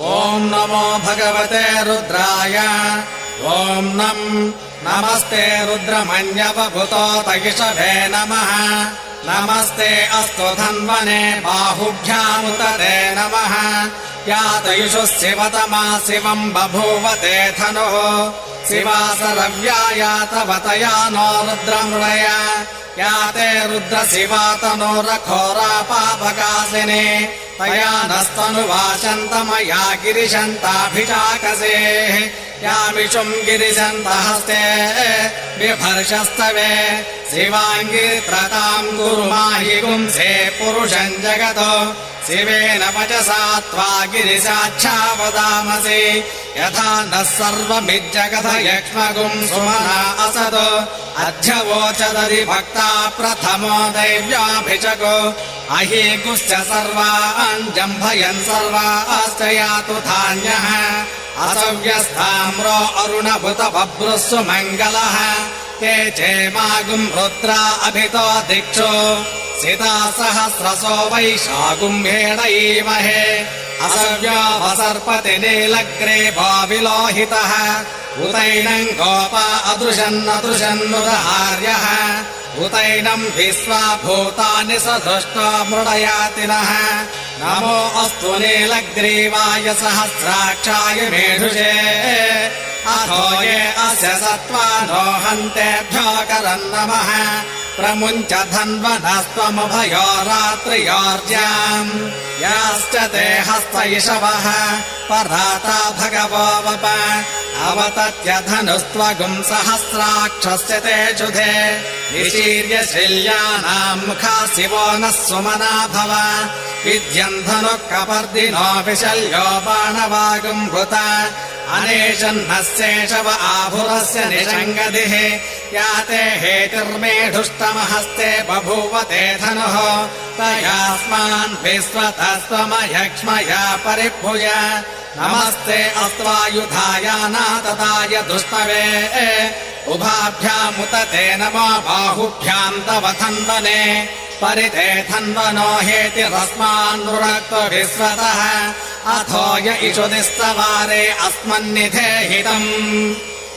ॐ नमो भगवते रुद्राय ॐ नम् नमस्ते रुद्रमन्यवभूतो तयिषभे नमः नमस्ते अस्तु धन्वने बाहुभ्यामुतरे नमः यातयुषुः शिवतमा शिवम् बभूवते धनुः शिवासरव्याया तव तया नो रुद्रमृडय या ते रुद्रशिवा तनोरघोरापापकासिने तया नस्तनुवाचन्तमया गिरिशन्ताभिषाकसे यामिषुम् गिरिशन्तहस्ते बिभर्षस्तवे शिवाङ्गित्रताम् गुरुमाहि गुंसे पुरुषम् जगतो शिवेन वचसा त्वा गिरिशाच्छावदामसि यथा नः सर्वमिज्जगथ यक्ष्मगुम् सुमना असद। अध्यवोचदरि भक्ता प्रथमो दैव्याभिषको अहीकुश्च सर्वान् जम्भयन् सर्वाश्च यातु धान्यः असव्यस्ताम्रो अरुणभुत बभ्रुः मङ्गलः ते चेमागुम् रुद्रा अभितो दिक्षु सिता सहस्रसो वैशागुम्भेणैमहे असव्यावसर्पति नीलग्रे भाविलोहितः उतैनम् गोपा अदृशन्नदृशन्नुदहार्यः उतैनम् विश्वा भूतानि स दृष्ट्वा मृडयातिनः नमो अस्तु नीलग्रीवाय सहस्राक्षाय ये अस्य सत्त्वा नो हन्तेभ्यो करम् नमः प्रमुञ्च धन्वनस्त्वमभयो रात्रियोर्ज्याम् याश्च ते हस्तयिषवः पराता भगवो वप। अवतत्य धनुस्त्वगुम् सहस्राक्षस्य ते शुधे निशीर्य शिल्यानाम् मुखा शिवो नः सुमना भव। विद्यम् धनुः कपर्दिनो विशल्यो बाणवागुम् भूत अनेशन्नः शेषव आभुरस्य निषङ्गदिः या ते हेतिर्मे धुष्टमहस्ते बभूव ते धनुः तयास्मान् विश्वतस्त्वमयक्ष्मया परिभूय नमस्ते अस्वायुधा य दुष्टवे। उभाभ्यामुत ते नमो बाहुभ्याम् तव धन् परिते परितेथन् वनो विश्वतः। अथो य इषु निस्सवारे अस्मन्निधेहितम्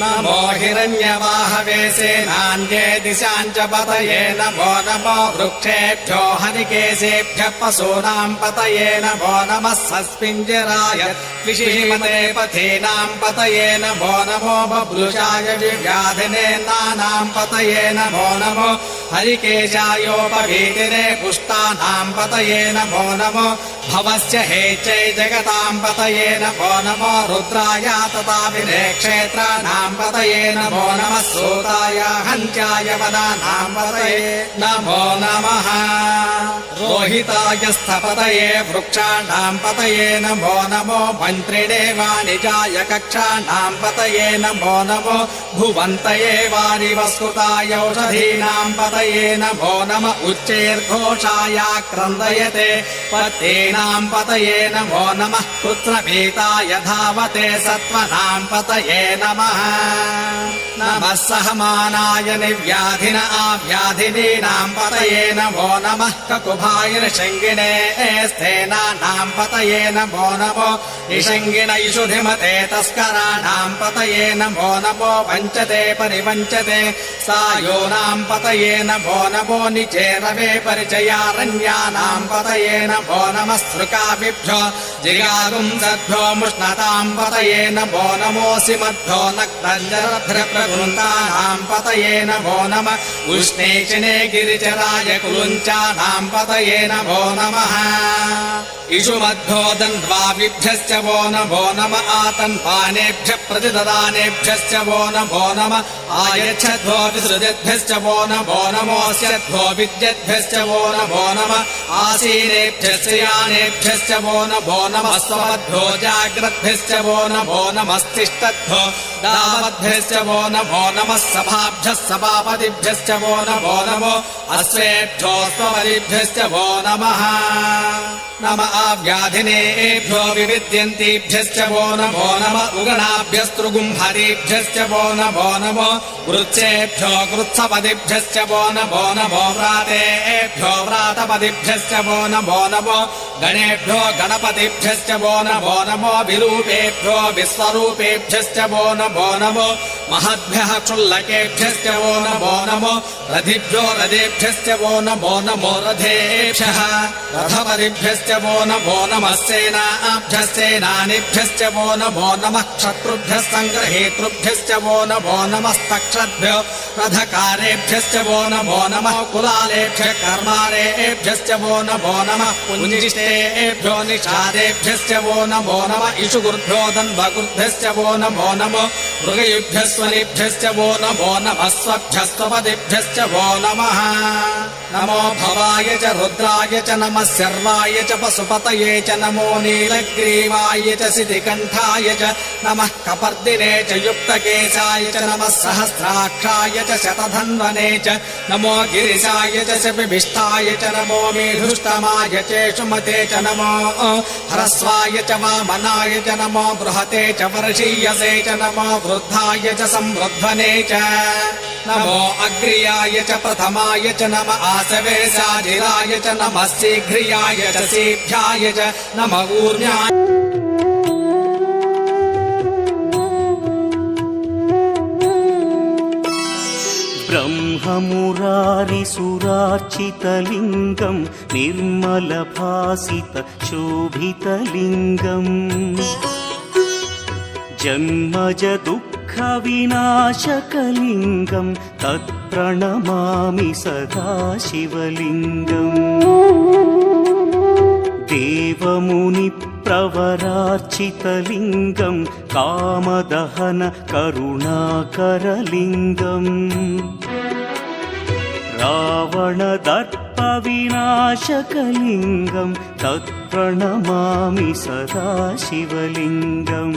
नमो हिरण्यवाहवे सेनान्ये दिशाम् च पतये नमो नमो वृक्षेभ्यो हरिकेशेभ्यः पशूनाम् पतये नमो नमः सस्मिञ्जराय विषीमते पथीनाम् पतये नमो नमो बभृशाय विव्याधिने नानाम् पतये नमो नमो हरिकेशायोपभीतिरे पुष्टानाम् पतये नमो नमो भवस्य हेचै जगताम् पतये नमो नमो रुद्राय तथाभिरे क्षेत्राणाम् पतये नमो नमः सूताय हन्त्याय वदानाम् पतये नमो नमः रोहिताय स्थपतये वृक्षाणाम् पतये नमो नमो मन्त्रिणे वाणिजाय कक्षाणाम् पतये नमो नमो भुवन्तये वारिवस्कृताय औषधीनाम् पतये नमो नम उच्चैर्घोषाय क्रन्दयते पतेनाम् पतये नमो नमः पुत्रभीताय धावते सत्त्वनाम् पतये नमः नमः सहमानाय निव्याधिन आव्याधिनीनाम् पतये नमो नमः ककुभाय निषङ्गिणे स्थेनानाम् पतये नमो नमो निषङ्गिण इषुधिमते तस्कराणाम् पतये नमो नमो वञ्चते परिवञ्चते सायोनाम् पतये नमो नमो निचेरवे परिचयारण्यानाम् पतये नमो नमः सृकाभिभ्यो जिगागुंसद्भ्यो मुष्णताम् पतये नमो नमोऽसि मध्यो नक्तञ्जरभ्रप्रवृन्तानाम् पतये नमो नम उष्णेक्षिणे गिरिचराय कुलुञ्चानाम् पतये नमो नमः इषुमध्यो दन्द्वाविभ्यश्च वो नमो नम आतन्पानेभ्यः प्रतिददानेभ्यश्च वो नमो नम आयच्छध्वो विसृजद्भ्यश्च वो नमो नमोऽस्यध्वो विद्यद्भ्यश्च वो नमो नम आसीनेभ्यश्च यानि प्राणेभ्यश्च वो नभो नमस्वमद्भ्यो जाग्रद्भिश्च वो नभो नमस्तिष्ठद्भ्यो दावद्भिश्च वो नभो नमः सभाभ्यः सभापतिभ्यश्च वो नभो नमो अश्वेभ्यो स्वपदिभ्यश्च वो नमः नम आव्याधिनेभ्यो विविद्यन्तीभ्यश्च वो नमो नम उगणाभ्यस्तृगुम्भरीभ्यश्च वो नमो नमो वृक्षेभ्यो कृत्सपदिभ्यश्च वो नमो नमो व्रातेभ्यो व्रातपदिभ्यश्च वो नमो नमो गणेभ्यो गणपतिभ्यश्च वो नमो नमो विरूपेभ्यो विश्वरूपेभ्यश्च वो नमो नमो महद्भ्यः क्षुल्लकेभ्यश्च वो नमो नमो रथिभ्यो रथेभ्यश्च वो नमो नमो रथेभ्यः रथपदिभ्यश्च वो नमो नमः सेनाभ्यः सेनानिभ्यश्च वो नमो नमः क्षत्रुभ्यः सङ्ग्रहेतृभ्यश्च वो नमो नमस्तक्षद्भ्यो रथकारेभ्यश्च वो नमो नमः कुलालेभ्यः कर्मारेभ्यश्च वो नमो नमः पुञ्जिष्टेभ्यो निषादेभ्यश्च वो नमो नमः इषुगुर्भ्यो दन्वगुर्भ्यश्च वो नमो नमो मृगयुभ्यः स्वनिभ्यश्च वो नमो नमः स्वभ्यस्त्वपदिभ्यश्च वो नमः नमो भवाय च रुद्राय च नमः सर्वाय च पशुपतये च नमो नीलग्रीवाय च सितिकण्ठाय च नमः कपर्दिने च युक्तकेशाय च नमः सहस्राक्षाय च शतधन्वने च नमो गिरिशाय च शपिभिष्टाय च नमो मेघुष्टमाय चेषुमते च नमो ह्रस्वाय च वामनाय च नमो बृहते च वर्षीयसे च नमो वृद्धाय च संवृध्वने च नमो अग्र्याय च प्रथमाय च नम आसवे साजिराय च नमः शीघ्रियाय च सीभ्याय च नम ऊर्म्याय ब्रह्ममुरारिसुरार्चितलिङ्गं निर्मलभासित शोभितलिङ्गम् जन्मज दुःखविनाशकलिङ्गं तत्प्रणमामि सदा शिवलिङ्गम् देवमुनिप्रवरार्चितलिङ्गं कामदहन करुणाकरलिङ्गम् रावणदर्पविनाशकलिङ्गं तत्प्रणमामि सदा शिवलिङ्गम्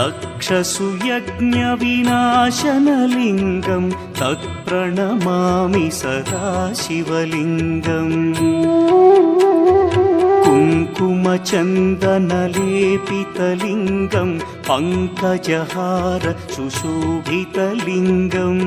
दक्षसुयज्ञविनाशनलिङ्गं तत्प्रणमामि सदा शिवलिङ्गम् कुङ्कुमचन्दनलेपितलिङ्गं पङ्कजहार सुशोभितलिङ्गम्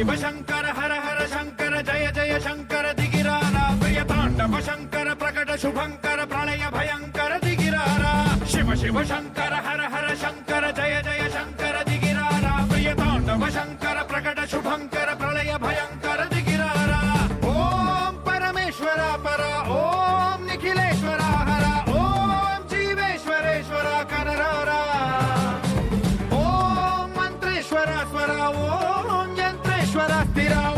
शिव शंकर हर हर शंकर, जय जय शंकर, दिगिरारा, प्रिय तांडव शंकर, प्रकट शुभंकर, प्रणय भयंकर, दिगिरारा। शिव शिव शंकर हर हर शंकर, जय lasciarà tirare